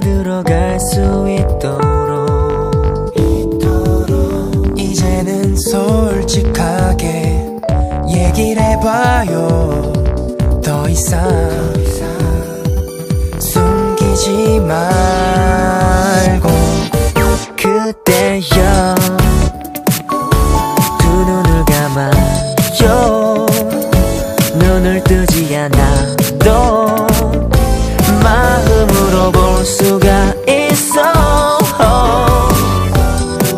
들어갈 수 있도록, 있도록 이제는 솔직하게 얘기를 해봐요. 더 이상, 더 이상 숨기지 말고 그때여 두 눈을 감아요. 눈을 뜨지 않아도 마음으로 볼 수가 있어.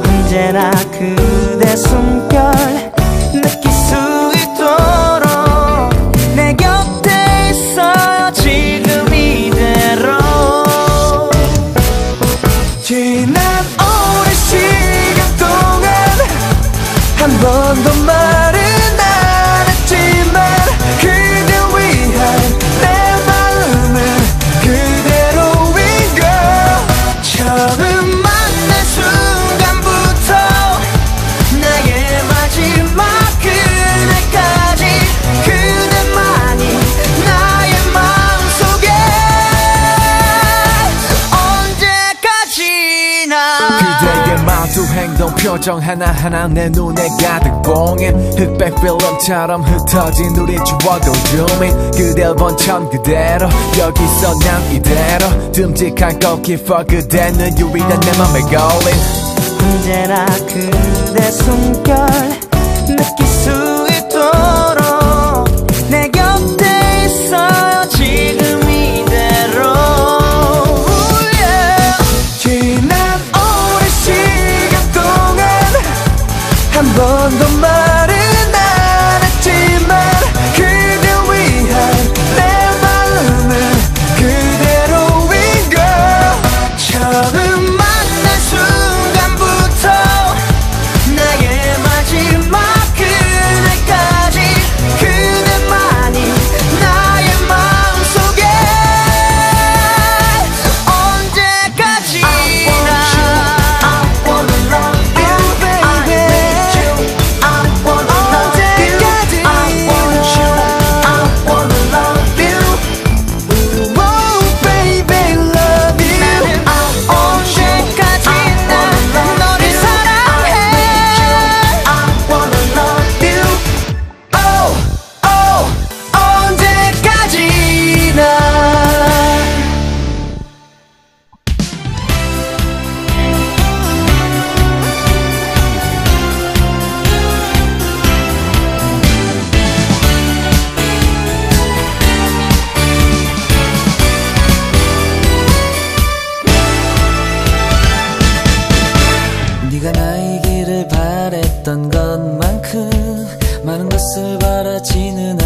언제나 그대 숨결 느낄 수 있도록 내 곁에 있어요 지금 이대로. 지난 오랜 시간 동안 한 번도 말 그대의 말투 행동 표정 하나하나 내 눈에 가득 봉인. 흑백 필름처럼 흩어진 우리 추억을 줌인. 그댈 본처럼 그대로 여기서 난 이대로. 듬직한 골키퍼 그대는 유일한 내 맘에 걸린. 언제나 그대 숨결 느낄 수 있도록 바라지는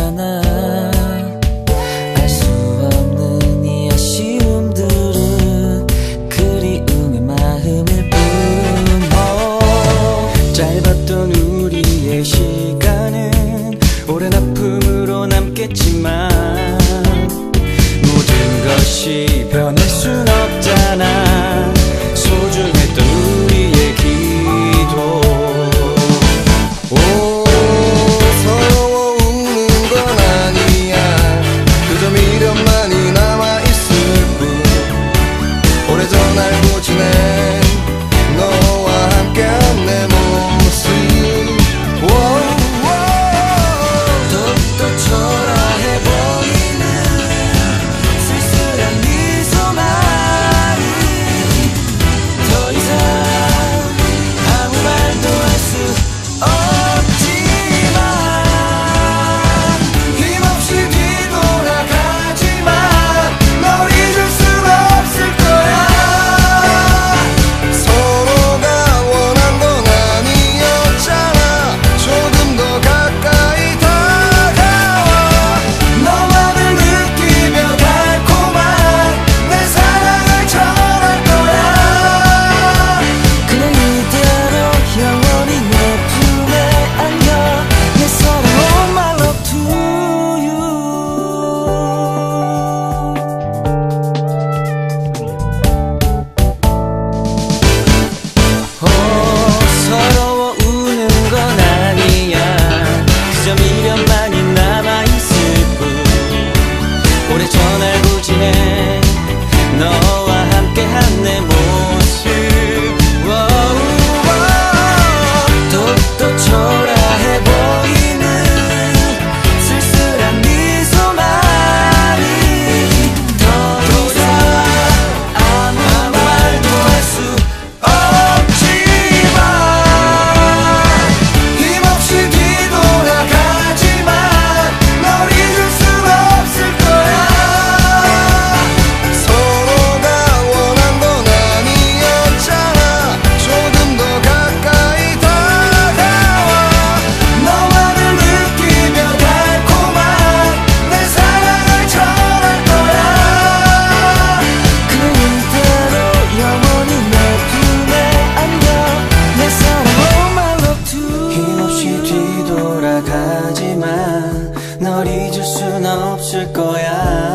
난 없을 거야.